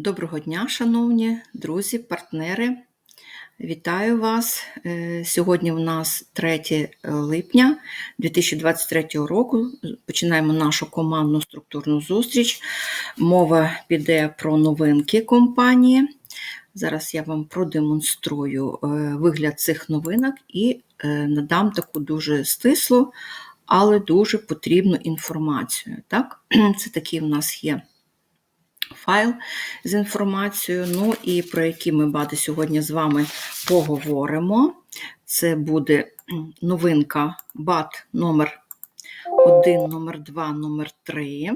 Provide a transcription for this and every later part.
Доброго дня, шановні друзі, партнери. Вітаю вас. Е, Сьогодні у нас 3 липня 2023 року. Починаємо нашу командну структурну зустріч. Мова піде про новинки компанії. Зараз я вам продемонструю е, вигляд цих новинок і е, надам таку дуже стислу, але дуже потрібну інформацію. Так? Це такий у нас є файл з інформацією. Ну і про які ми бади сьогодні з вами поговоримо. Це буде новинка БАТ номер 1 номер 2 номер 3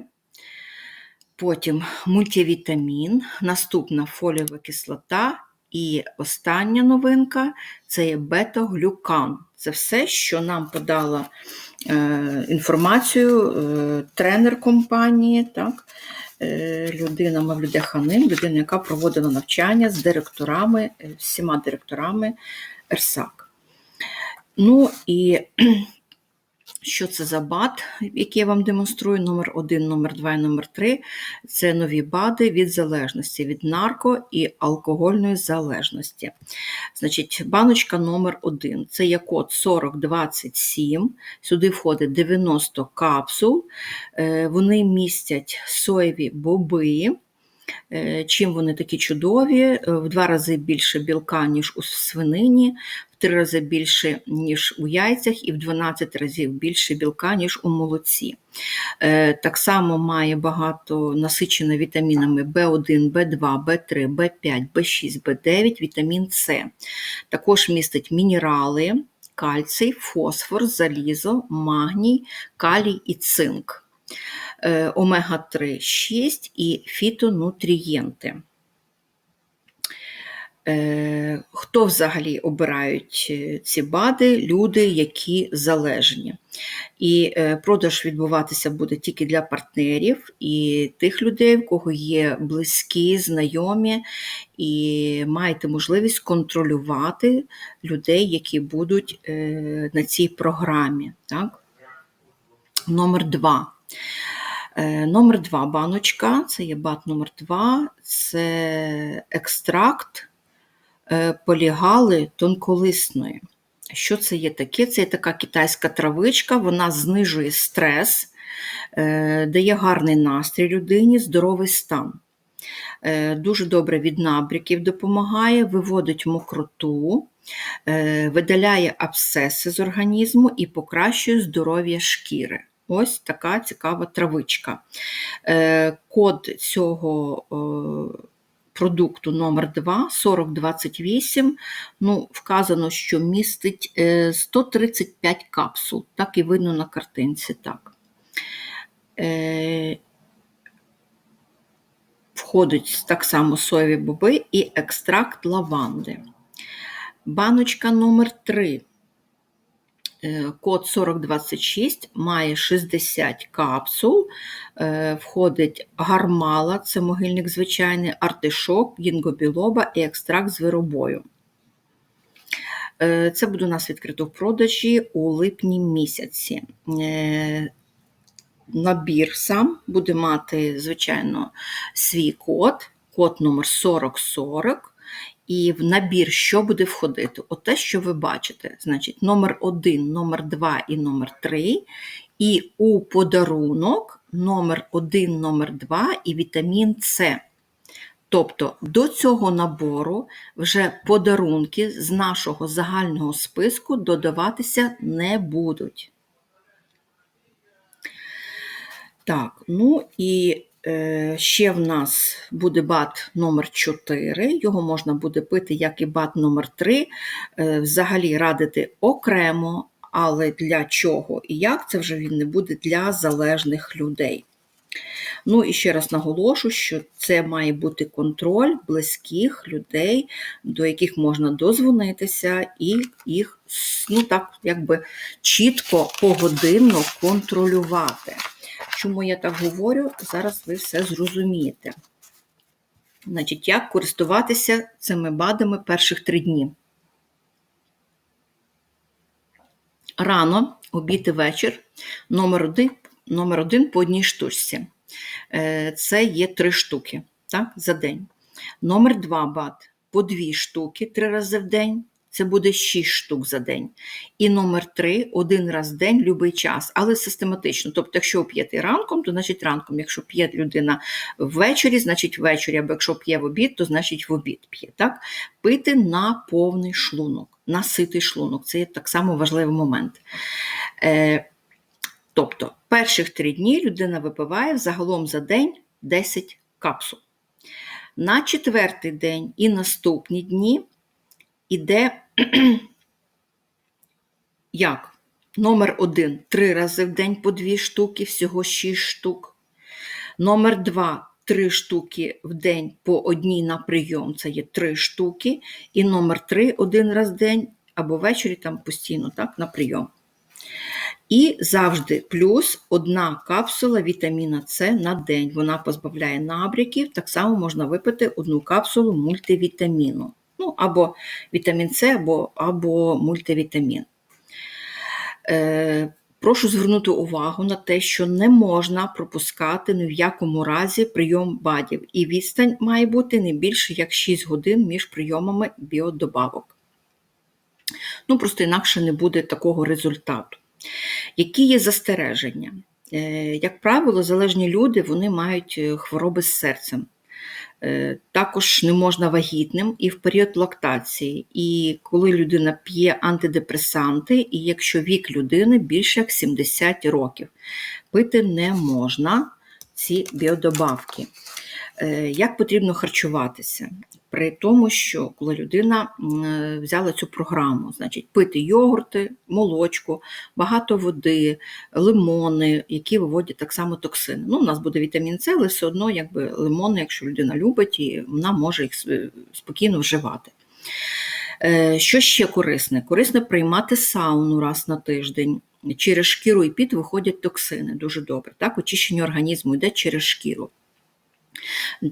Потім мультивітамін, наступна фолієва кислота. І остання новинка це є бета-глюкан. Це все, що нам подала е, інформацію е, тренер компанії. так, людина Мавлюде Ханим, людина, яка проводила навчання з директорами, е, всіма директорами РСАК. Ну і що це за бад, який я вам демонструю, номер 1 номер 2 і номер 3 Це нові БАДи від залежності, від нарко і алкогольної залежності. Значить, баночка номер 1 це є код 4027. Сюди входить 90 капсул. Е, вони містять соєві боби. Е, чим вони такі чудові, е, в два рази більше білка, ніж у свинині, в три рази більше, ніж у яйцях, і в 12 разів більше білка, ніж у молоці. Е, так само має багато насичено вітамінами В1, В2, В3, В5, В6, В9, вітамін С. Також містить мінерали, кальцій, фосфор, залізо, магній, калій і цинк. Е, омега-3 6 і фітонутрієнти. Е, хто взагалі обирають е, ці БАДи? Люди, які залежні. І продаж відбуватися буде тільки для партнерів і тих людей, в кого є близькі, знайомі, і маєте можливість контролювати людей, які будуть на цій програмі. Так? Номер два. Е, номер 2 баночка, це є бат номер 2 це екстракт е, полігали тонколисної. Що це є таке? Це є така китайська травичка, вона знижує стрес, е, дає гарний настрій людині, здоровий стан. Дуже добре від набряків допомагає, виводить мокроту, видаляє абсцеси з організму і покращує здоров'я шкіри. Ось така цікава травичка. Е, код цього е, продукту номер 2 4028. Ну, Вказано, що містить 135 е, капсул, так і видно на картинці. так. Входить так само соєві боби і екстракт лаванди. Баночка номер 3 Е, код 4026 має 60 капсул, е, входить гармала, це могильник звичайний, артишок, гінгобілоба і екстракт з виробою. Е, це буде у нас відкрито в продажі у липні місяці. Набір сам буде мати, звичайно, свій код, код номер 4040. І в набір, що буде входити? От те, що ви бачите, значить, номер 1, номер 2 і номер 3. І у подарунок номер 1, номер 2 і вітамін С. Тобто до цього набору вже подарунки з нашого загального списку додаватися не будуть. Так, ну і ще в нас буде бат номер 4 його можна буде пити, як і бат номер 3 е, Взагалі радити окремо, але для чого і як це вже він не буде для залежних людей. Ну і ще раз наголошу, що це має бути контроль близьких людей, до яких можна дозвонитися, і їх ну так, якби чітко погодинно контролювати. Чому я так говорю, зараз ви все зрозумієте. Значить, як користуватися цими БАДами перших три дні. Рано, обід і вечір, номер один, номер один по одній штучці. Е, це є три штуки так, за день. Номер 2 бат по 2 штуки 3 рази в день. Це буде 6 штук за день. І номер 3 один раз в день, будь-який час, але систематично. Тобто, якщо ви п'єте ранком, то значить ранком. Якщо п'є людина ввечері, значить ввечері, або якщо п'є в обід, то значить в обід п'є. Так? Пити на повний шлунок, на ситий шлунок. Це є так само важливий момент. Е, Тобто, перших три дні людина випиває загалом за день 10 капсул. На четвертий день і наступні дні іде як? Номер один три рази в день по дві штуки, всього 6 штук. Номер два три штуки в день по одній на прийом, це є три штуки. І номер три один раз в день або ввечері там постійно так, на прийом. І завжди плюс одна капсула вітаміна С на день. Вона позбавляє набряків. Так само можна випити одну капсулу мультивітаміну. Ну, Або вітамін С, або, або мультивітамін. Е, Прошу звернути увагу на те, що не можна пропускати ні в якому разі прийом БАДів. І відстань має бути не більше як 6 годин між прийомами біодобавок. Ну, Просто інакше не буде такого результату. Які є застереження? Е, як правило, залежні люди вони мають е, хвороби з серцем. Е, також не можна вагітним і в період лактації, і коли людина п'є антидепресанти, і якщо вік людини більше як 70 років, пити не можна ці біодобавки. Як потрібно харчуватися? при тому, що коли людина взяла цю програму, значить пити йогурти, молочку, багато води, лимони, які виводять так само токсини. Ну, У нас буде вітамін С, але все одно, якби лимони, якщо людина любить, і вона може їх спокійно вживати. Е, що ще корисне? Корисне приймати сауну раз на тиждень. Через шкіру і піт виходять токсини дуже добре. Так, Очищення організму йде через шкіру.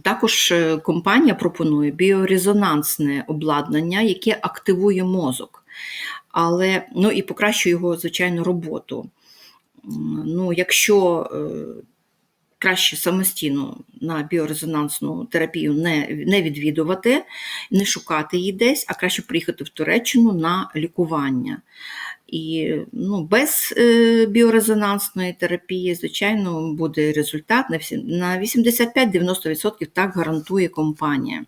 Також е, компанія пропонує біорезонансне обладнання, яке активує мозок, але ну і покращує його, звичайно, роботу. Ну, Якщо е, краще самостійно на біорезонансну терапію не не відвідувати, не шукати її десь, а краще приїхати в Туреччину на лікування. І ну, без е, біорезонансної терапії, звичайно, буде результат на 85-90% так гарантує компанія.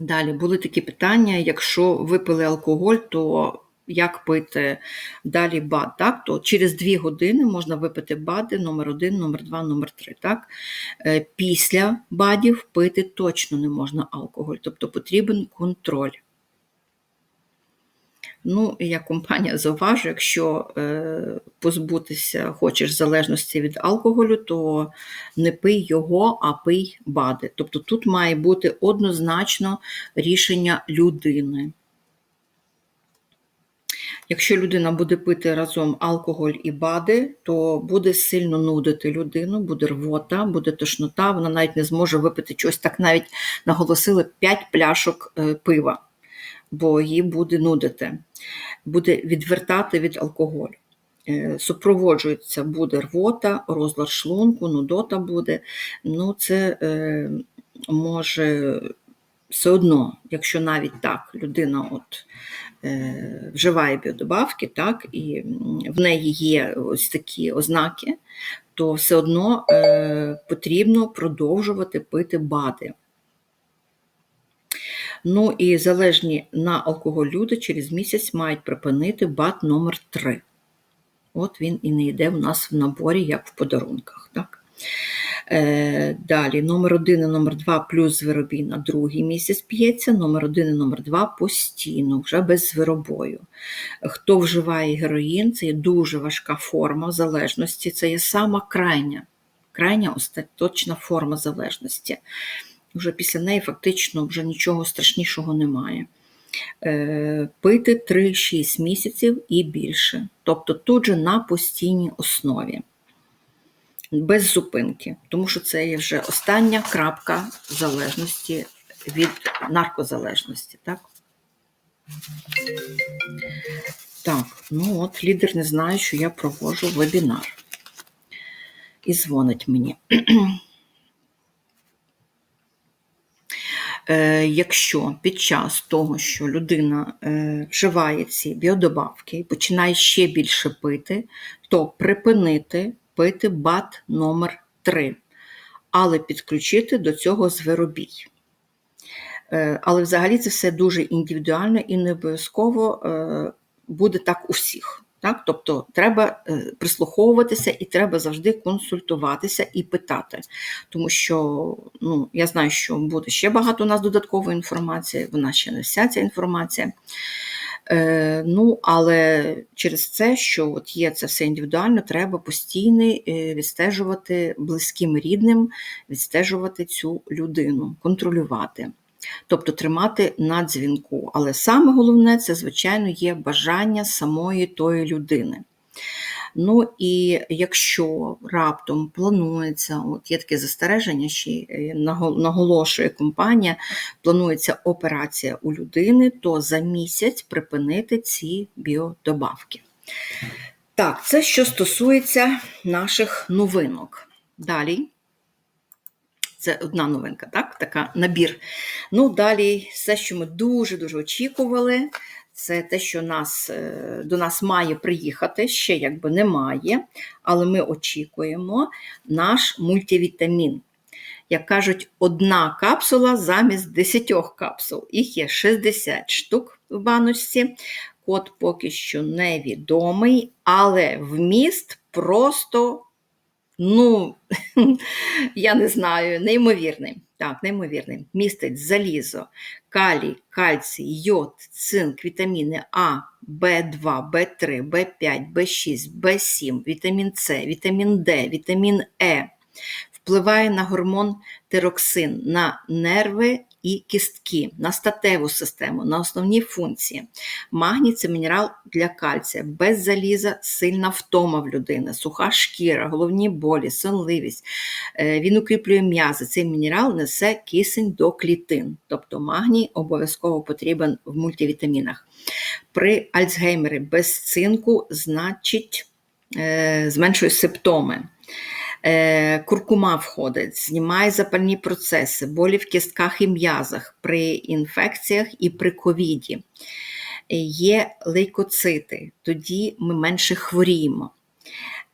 Далі були такі питання: якщо випили алкоголь, то як пити далі бад, так, то через 2 години можна випити бади номер 1 номер 2 номер 3 так. Е, після бадів пити точно не можна алкоголь, тобто потрібен контроль. Ну, як компанія зауважує, якщо е, позбутися хочеш залежності від алкоголю, то не пий його, а пий бади. Тобто тут має бути однозначно рішення людини. Якщо людина буде пити разом алкоголь і бади, то буде сильно нудити людину, буде рвота, буде тошнота, вона навіть не зможе випити щось. Так навіть наголосили 5 пляшок е, пива, бо її буде нудити, буде відвертати від алкоголю. Е, супроводжується буде рвота, розлад шлунку, нудота буде. Ну, Це е, може все одно, якщо навіть так людина от, вживає біодобавки, так, і в неї є ось такі ознаки, то все одно е, потрібно продовжувати пити бади. Ну і залежні на алкоголь люди через місяць мають припинити бат номер 3 От він і не йде в нас в наборі, як в подарунках. Так? Е, далі номер 1 і номер 2 плюс звиробій на другий місяць п'ється, номер 1 і номер 2 постійно, вже без звиробою. Хто вживає героїн, це є дуже важка форма залежності, це є сама крайня, крайня остаточна форма залежності. Вже після неї фактично вже нічого страшнішого немає. Е, пити 3-6 місяців і більше. Тобто тут же на постійній основі без зупинки, тому що це є вже остання крапка залежності від наркозалежності. Так, Так, ну от лідер не знає, що я проводжу вебінар. і дзвонить мені. Е, якщо під час того, що людина е, вживає ці біодобавки і починає ще більше пити, то припинити пити бат номер 3 але підключити до цього звиробій. Е, але взагалі це все дуже індивідуально і не обов'язково буде так у всіх. Так? Тобто треба е, прислуховуватися і треба завжди консультуватися і питати. Тому що ну, я знаю, що буде ще багато у нас додаткової інформації, вона ще не вся ця інформація. Е, Ну, Але через це, що от є це все індивідуально, треба постійно е, відстежувати близьким рідним, відстежувати цю людину, контролювати тобто тримати на дзвінку. Але саме головне це, звичайно, є бажання самої тої людини. Ну і якщо раптом планується, от є таке застереження, ще е, наголошує компанія, планується операція у людини, то за місяць припинити ці біодобавки. Так, це що стосується наших новинок. Далі це одна новинка, так? Така набір. Ну, далі, все, що ми дуже-дуже очікували, це те, що нас, е, до нас має приїхати, ще якби немає, але ми очікуємо наш мультивітамін. Як кажуть, одна капсула замість 10 капсул. Їх є 60 штук в баночці. Код поки що невідомий, але вміст просто Ну, я не знаю, неймовірний. Так, неймовірний. Містить залізо, калій, кальцій, йод, цинк, вітаміни А, В2, В3, В5, В6, В7, вітамін С, вітамін Д, вітамін Е. Впливає на гормон тироксин, на нерви і кістки, на статеву систему, на основні функції. Магній це мінерал для кальція, без заліза, сильна втома в людини, суха шкіра, головні болі, сонливість. Е, він укріплює м'язи. Цей мінерал несе кисень до клітин, тобто магній обов'язково потрібен в мультивітамінах. При Альцгеймері без цинку, значить, е, зменшує симптоми. Е, куркума входить, знімає запальні процеси, болі в кістках і м'язах при інфекціях і при ковіді. Є лейкоцити, тоді ми менше хворіємо.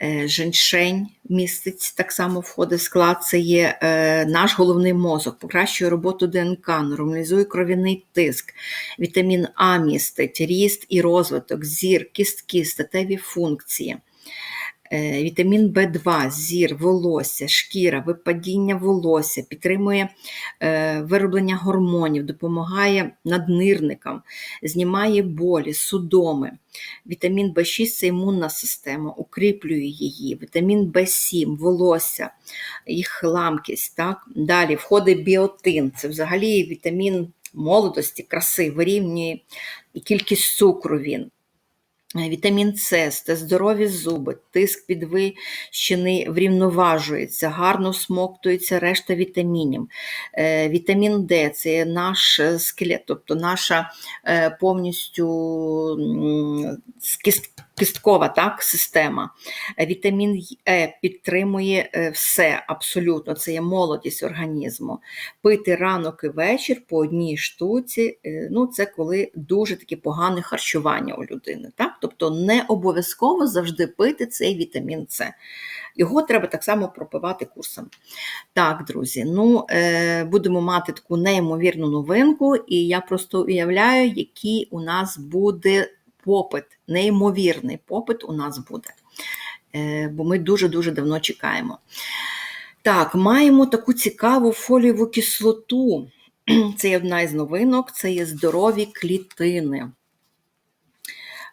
Е, женьшень містить так само входить в склад, це є е, наш головний мозок, покращує роботу ДНК, нормалізує кров'яний тиск, вітамін А містить, ріст і розвиток, зір, кістки, статеві функції. Е, вітамін В2, зір, волосся, шкіра, випадіння волосся, підтримує е, вироблення гормонів, допомагає наднирникам, знімає болі, судоми. Вітамін В6 це імунна система, укріплює її, вітамін В7, волосся, їх ламкість. Так? Далі входить біотин, це взагалі вітамін молодості, краси, вирівнює кількість цукру він. Е, вітамін С, це здорові зуби, тиск підвищений врівноважується, гарно смоктується решта вітамінів. Е, вітамін Д це наш скелет, тобто наша е, повністю кісткова так, система. Вітамін Е підтримує все абсолютно, це є молодість організму. Пити ранок і вечір по одній штуці, ну це коли дуже таке погане харчування у людини. Так? Тобто не обов'язково завжди пити цей вітамін С. Його треба так само пропивати курсом. Так, друзі, ну е, будемо мати таку неймовірну новинку, і я просто уявляю, який у нас буде попит, неймовірний попит у нас буде. Е, Бо ми дуже-дуже давно чекаємо. Так, маємо таку цікаву фолієву кислоту. Це є одна із новинок, це є здорові клітини.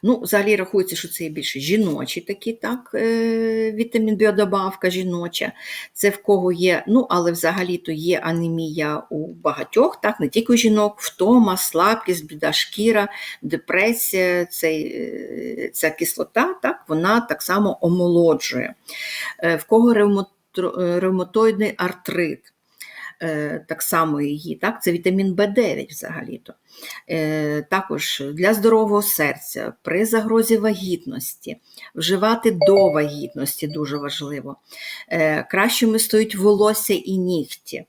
Ну, Взагалі рахується, що це є більше жіночі такі, так, е, вітамін біодобавка жіноча. Це в кого є, ну, але взагалі-то є анемія у багатьох, так, не тільки у жінок, втома, слабкість, біда шкіра, депресія, цей, е, ця кислота, так, вона так само омолоджує. Е, в кого ревматоїдний артрит. Е, так само її, так, це вітамін В9 взагалі-то. Е, Також для здорового серця, при загрозі вагітності, вживати до вагітності дуже важливо. Е, Кращими стоять волосся і нігті.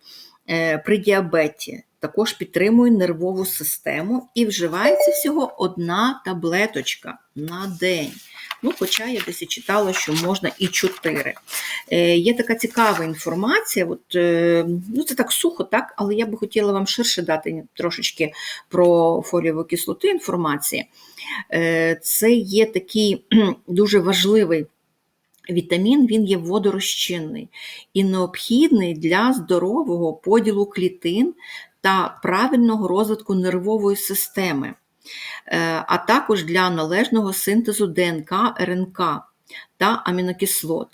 При діабеті також підтримує нервову систему і вживається всього одна таблеточка на день. Ну, Хоча я десь читала, що можна і чотири. Е, Є така цікава інформація. От, е, ну, Це так сухо, так, але я би хотіла вам ширше дати трошечки про фолієву кислоту інформації. Е, Це є такий дуже важливий. Вітамін він є водорозчинний і необхідний для здорового поділу клітин та правильного розвитку нервової системи, а також для належного синтезу ДНК, РНК та амінокислот.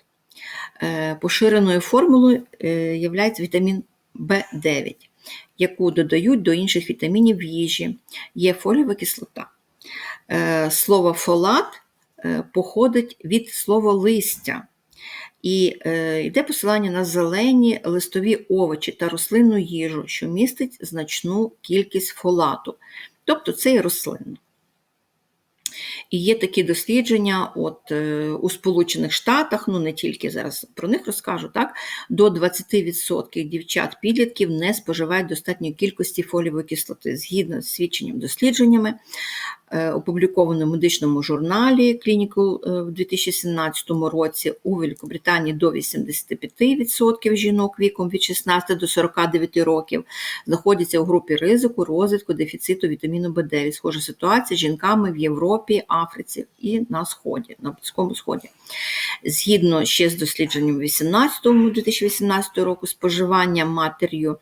Е, Поширеною формулою е, є вітамін В9, яку додають до інших вітамінів в їжі, є фолієва кислота. Слово фолат походить від слова листя. І е, йде посилання на зелені листові овочі та рослинну їжу, що містить значну кількість фолату. Тобто це і рослинно. І є такі дослідження от, е, у Сполучених Штатах, ну не тільки зараз про них розкажу, так, до 20% дівчат-підлітків не споживають достатньої кількості фолієвої кислоти. Згідно з свідченням дослідженнями, опубліковано в медичному журналі Clinical е, в 2017 році у Великобританії до 85% жінок віком від 16 до 49 років знаходяться у групі ризику розвитку дефіциту вітаміну В9. Схожа ситуація з жінками в Європі, Африці і на Сході, на Близькому Сході. Згідно ще з дослідженням 18 2018 року, споживання матер'ю е,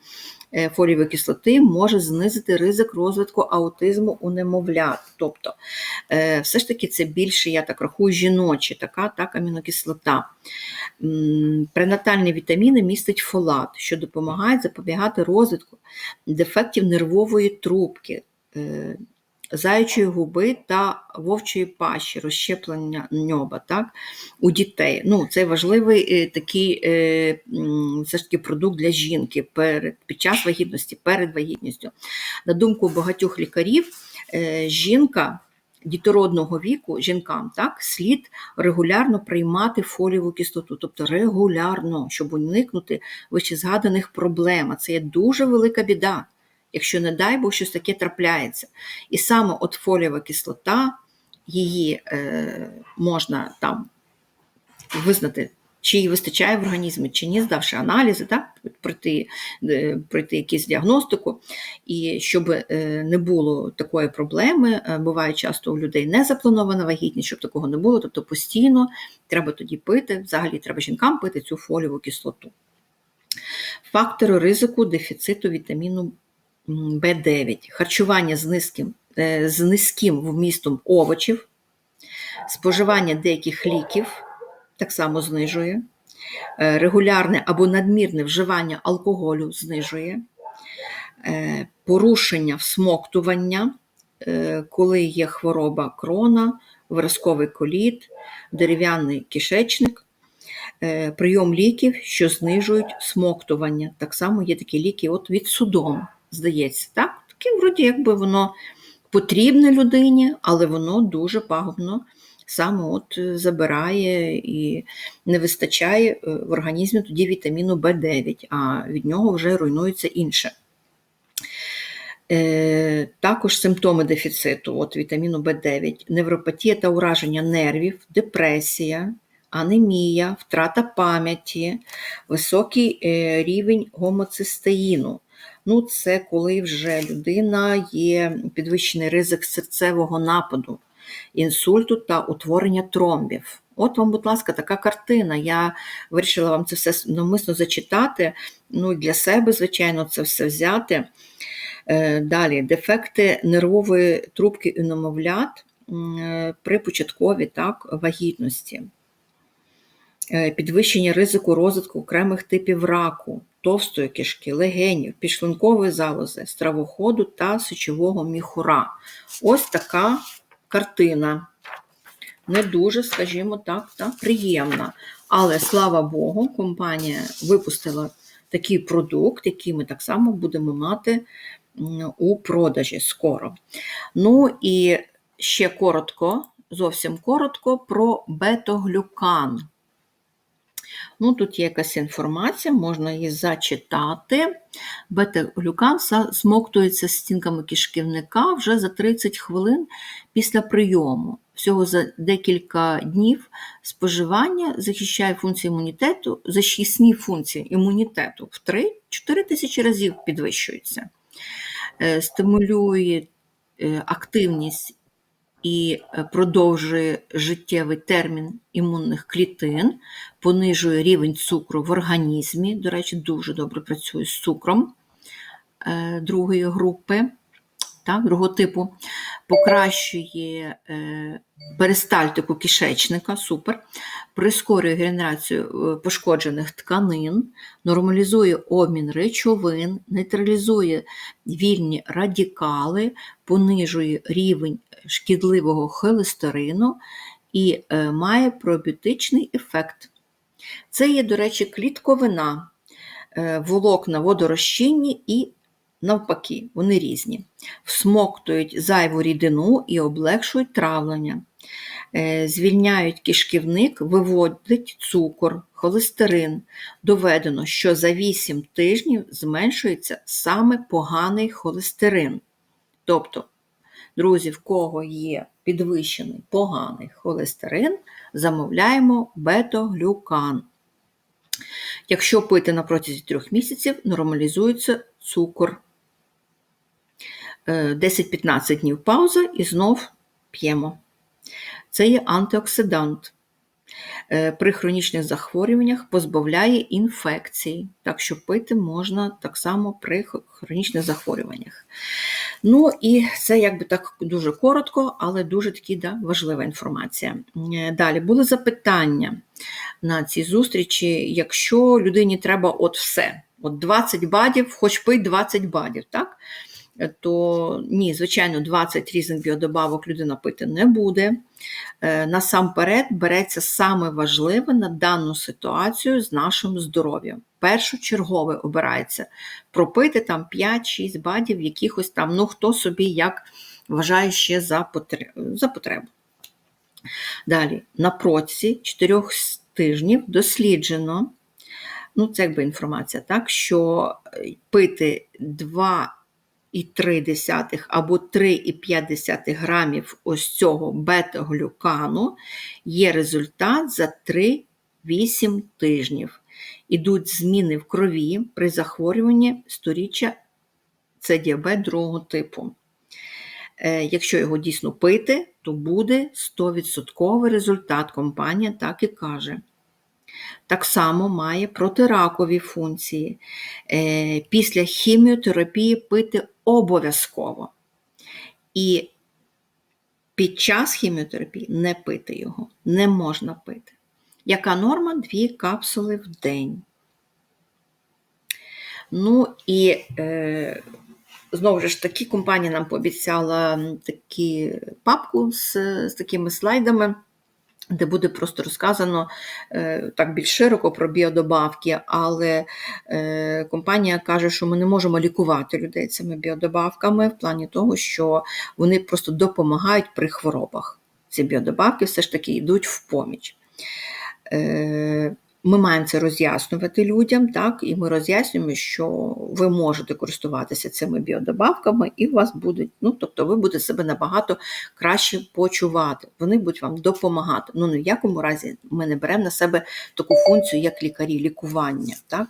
фолієвої кислоти може знизити ризик розвитку аутизму у немовлят. Тобто, е, все ж таки, це більше, я так рахую, жіночі така так, амінокислота. Пренатальні вітаміни містять фолат, що допомагає запобігати розвитку дефектів нервової трубки. Заячої губи та вовчої пащі, розщеплення ньоба так, у дітей. Ну, Це важливий е, такий е, все ж таки продукт для жінки перед, під час вагітності, перед вагітністю. На думку багатьох лікарів, е, жінка. Дітородного віку жінкам так, слід регулярно приймати фолієву кислоту, тобто регулярно, щоб уникнути вищезгаданих проблем. А Це є дуже велика біда якщо, не дай Бог, щось таке трапляється. І саме от фолієва кислота, її е, можна там визнати, чи її вистачає в організмі, чи ні, здавши аналізи, так, пройти е, пройти якусь діагностику. І щоб е, не було такої проблеми, е, буває часто у людей не запланована вагітність, щоб такого не було, тобто постійно треба тоді пити, взагалі треба жінкам пити цю фолієву кислоту. Фактори ризику дефіциту вітаміну Б9, харчування з низьким, е, з низьким вмістом овочів, споживання деяких ліків так само знижує, е, регулярне або надмірне вживання алкоголю знижує, е, порушення всмоктування, коли є хвороба крона, виразковий коліт, дерев'яний кишечник. Прийом ліків, що знижують смоктування. Так само є такі ліки от від судом здається, так? Таке, вроді, якби воно потрібне людині, але воно дуже пагубно саме от е, забирає і не вистачає е, в організмі тоді вітаміну В9, а від нього вже руйнується інше. Е, також симптоми дефіциту от вітаміну В9, невропатія та ураження нервів, депресія, анемія, втрата пам'яті, високий рівень гомоцистеїну. Ну, це коли вже людина є підвищений ризик серцевого нападу, інсульту та утворення тромбів. От вам, будь ласка, така картина. Я вирішила вам це все навмисно зачитати. Ну, Для себе, звичайно, це все взяти. Е, далі, дефекти нервової трубки і немовлят е, при початковій так, вагітності, е, підвищення ризику розвитку окремих типів раку, товстої кишки, легенів, підшлункової залози, стравоходу та сечового міхура. Ось така картина. Не дуже, скажімо так, та приємна. Але слава Богу, компанія випустила такий продукт, який ми так само будемо мати у продажі скоро. Ну і ще коротко, зовсім коротко про бетоглюкан. Ну, Тут є якась інформація, можна її зачитати. Бета-глюкан смоктується стінками кишківника вже за 30 хвилин після прийому. Всього за декілька днів споживання захищає функції імунітету, захисні функції імунітету в 3-4 тисячі разів підвищуються, е, стимулює е, активність і е, продовжує життєвий термін імунних клітин, понижує рівень цукру в організмі. До речі, дуже добре працює з цукром е, другої групи, так, другого типу, покращує е, перистальтику кишечника, супер, прискорює генерацію пошкоджених тканин, нормалізує обмін речовин, нейтралізує вільні радикали, понижує рівень шкідливого холестерину і е, має пробіотичний ефект. Це є, до речі, клітковина, е, волокна водорозчинні і навпаки, вони різні. Всмоктують зайву рідину і облегшують травлення. Е, звільняють кишківник, виводить цукор, холестерин. Доведено, що за 8 тижнів зменшується саме поганий холестерин. Тобто Друзі, в кого є підвищений поганий холестерин, замовляємо бета-глюкан. Якщо пити на протязі трьох місяців, нормалізується цукор. 10-15 е, днів пауза і знов п'ємо. Це є антиоксидант. Е, при хронічних захворюваннях позбавляє інфекцій, так що пити можна так само при хронічних захворюваннях. Ну і це якби так дуже коротко, але дуже такі да, важлива інформація. Е, далі були запитання на цій зустрічі, якщо людині треба от все, от 20 бадів, хоч пий 20 бадів. так? То ні, звичайно, 20 різних біодобавок людина пити не буде. Е, насамперед береться саме важливе на дану ситуацію з нашим здоров'ям. Першочергове обирається пропити там 5-6 бадів, якихось там, ну хто собі як вважає ще за потребу. Далі, на протязі 4 тижнів досліджено, ну це якби інформація, так, що е, пити 2 3,3 або 3,5 грамів ось цього бета-глюкану є результат за 3-8 тижнів. Ідуть зміни в крові при захворюванні сторіччя це діабет другого типу. Е, якщо його дійсно пити, то буде 100% результат. Компанія так і каже так само має протиракові функції. Е, після хіміотерапії пити обов'язково. І під час хіміотерапії не пити його, не можна пити. Яка норма? Дві капсули в день. Ну і е, знову ж таки, компанія нам пообіцяла такі папку з, з такими слайдами де буде просто розказано е, так більш широко про біодобавки, але е, компанія каже, що ми не можемо лікувати людей цими біодобавками в плані того, що вони просто допомагають при хворобах. Ці біодобавки все ж таки йдуть в поміч. Ми маємо це роз'яснювати людям, так, і ми роз'яснюємо, що ви можете користуватися цими біодобавками, і у вас будуть, ну, тобто ви будете себе набагато краще почувати. Вони будуть вам допомагати. Ну, ні в якому разі ми не беремо на себе таку функцію, як лікарі, лікування. так.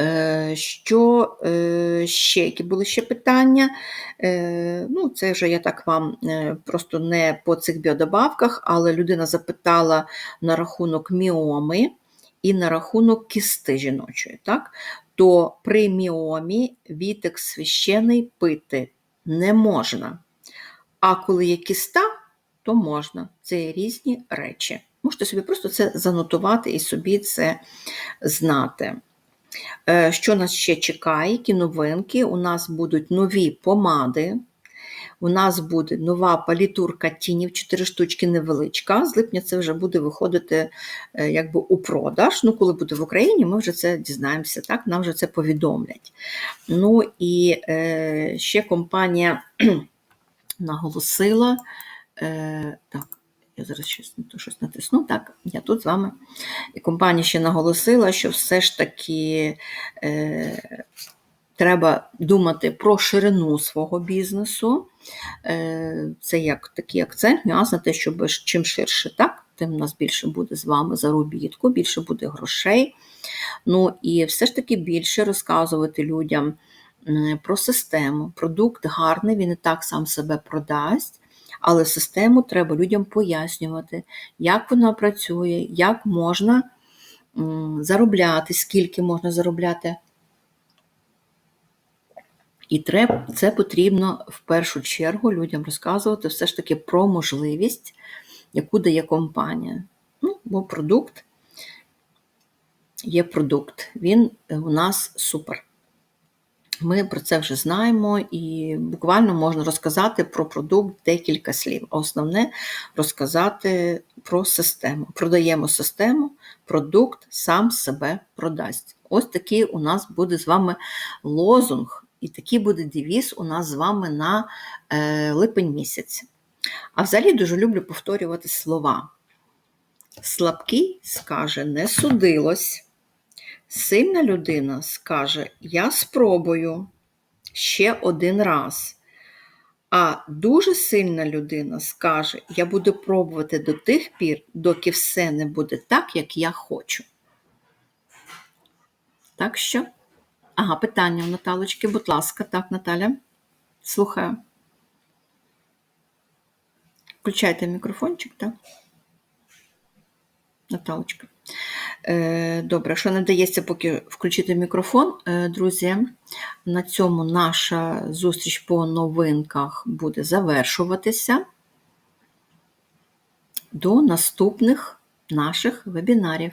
Е, що е, ще, які були ще питання? Е, ну, Це вже я так вам просто не по цих біодобавках, але людина запитала на рахунок міоми і на рахунок кісти жіночої. так? То при міомі вітик священий пити не можна. А коли є кіста, то можна. Це є різні речі. Можете собі просто це занотувати і собі це знати. Е, що нас ще чекає? Які новинки? У нас будуть нові помади. У нас буде нова палітурка тінів, 4 штучки невеличка. З липня це вже буде виходити е, якби у продаж. Ну, коли буде в Україні, ми вже це дізнаємося, так? Нам вже це повідомлять. Ну і е, ще компанія наголосила. Е, так, я зараз щось, щось натисну. Так, я тут з вами. І компанія ще наголосила, що все ж таки. Е, Треба думати про ширину свого бізнесу. Е, Це як такий акцент, нюанс на те, що чим ширше, так, тим у нас більше буде з вами заробітку, більше буде грошей. Ну і все ж таки більше розказувати людям про систему. Продукт гарний, він і так сам себе продасть, але систему треба людям пояснювати, як вона працює, як можна заробляти, скільки можна заробляти. І це потрібно в першу чергу людям розказувати все ж таки про можливість, яку дає компанія. Ну, Бо продукт є продукт, він у нас супер. Ми про це вже знаємо, і буквально можна розказати про продукт декілька слів. А основне розказати про систему. Продаємо систему, продукт сам себе продасть. Ось такий у нас буде з вами лозунг. І такий буде девіз у нас з вами на е, липень місяць. А взагалі дуже люблю повторювати слова. Слабкий скаже, не судилось. Сильна людина скаже, я спробую ще один раз. А дуже сильна людина скаже, я буду пробувати до тих пір, доки все не буде так, як я хочу. Так що. Ага, питання у Наталочки, будь ласка, так, Наталя. Слухаю. Включайте мікрофончик, так? Наталочка. Е, добре, що не дається поки включити мікрофон, е, друзі. На цьому наша зустріч по новинках буде завершуватися до наступних наших вебінарів.